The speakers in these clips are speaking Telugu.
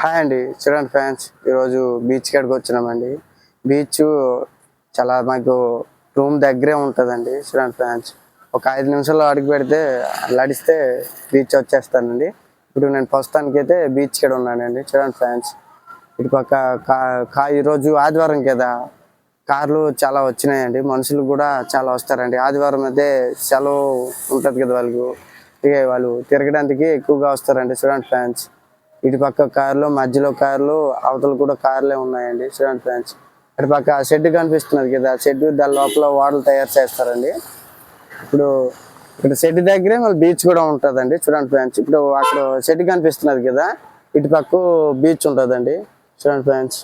హాయ్ అండి చూడండి ఫ్యాన్స్. ఈరోజు బీచ్ కాడికి వచ్చినామండి. బీచ్ చాలా మాకు రూమ్ దగ్గరే ఉంటుందండి చూడండి ఫ్యాన్స్. ఒక ఐదు నిమిషాల్లో అడుగు పెడితే నడిస్తే బీచ్ వచ్చేస్తానండి. ఇప్పుడు నేను ప్రస్తుతానికి అయితే బీచ్ కాడ ఉన్నానండి చూడండి ఫ్యాన్స్. ఇటు పక్క కా కా ఈరోజు ఆదివారం కదా. కార్లు చాలా వచ్చినాయండి. మనుషులు కూడా చాలా వస్తారండి. ఆదివారం అయితే సెలవు ఉంటుంది కదా వాళ్ళకు. ఇక వాళ్ళు తిరగడానికి ఎక్కువగా వస్తారండి చూడండి ఫ్యాన్స్. ఇటు పక్క కార్లు మధ్యలో కార్లు అవతల కూడా కార్లే ఉన్నాయండి చూడండి ఫ్రెండ్స్ ఇటు పక్క షెడ్ కనిపిస్తున్నది కదా షెడ్ దాని లోపల వాటర్ తయారు చేస్తారండి. ఇప్పుడు ఇక్కడ షెడ్ దగ్గరే మళ్ళీ బీచ్ కూడా ఉంటుందండి చూడండి ఫ్రెండ్స్ ఇప్పుడు అక్కడ షెడ్ కనిపిస్తున్నది కదా ఇటు పక్క బీచ్ ఉంటుందండి చూడండి ఫ్రెండ్స్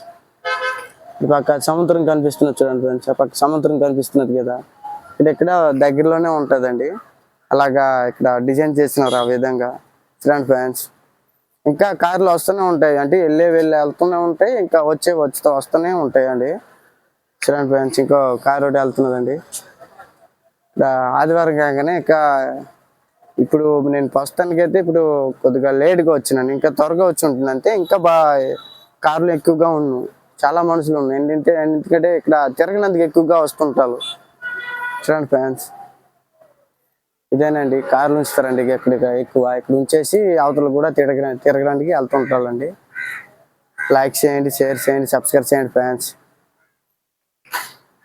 ఇటు పక్క సముద్రం కనిపిస్తున్నది స్టూడెంట్ ఫ్రెండ్స్ ఆ పక్క సముద్రం కనిపిస్తున్నది కదా ఇక్కడ ఇక్కడ దగ్గరలోనే ఉంటుందండి. అలాగా ఇక్కడ డిజైన్ చేసినారు ఆ విధంగా చూడండి ఫ్రెండ్స్ ఇంకా కార్లు వస్తూనే ఉంటాయి. అంటే వెళ్ళే వెళ్ళి వెళ్తూనే ఉంటాయి. ఇంకా వచ్చే వచ్చుతూ వస్తూనే ఉంటాయండి. చూడండి ఫ్రెండ్స్ ఇంకో కార్ ఒకటి వెళ్తున్నదండి. ఆదివారం కాగానే ఇంకా ఇప్పుడు నేను ప్రస్తుతానికి అయితే ఇప్పుడు కొద్దిగా లేట్గా వచ్చినాను. ఇంకా త్వరగా వచ్చి ఉంటుందంటే ఇంకా బాగా కార్లు ఎక్కువగా ఉన్నాను చాలా మనుషులు ఉన్నాయి ఎందుకంటే ఎందుకంటే ఇక్కడ తిరగనందుకు ఎక్కువగా వస్తుంటారు. చూడండి ఫ్యాన్స్ ఇదేనండి కార్లు ఉంచుతారండి ఇక్కడ ఎక్కువ ఇక్కడ ఉంచేసి అవతల కూడా తిరగ తిరగడానికి వెళ్తుంటారండి లైక్ చేయండి షేర్ చేయండి సబ్స్క్రైబ్ చేయండి ఫ్యాన్స్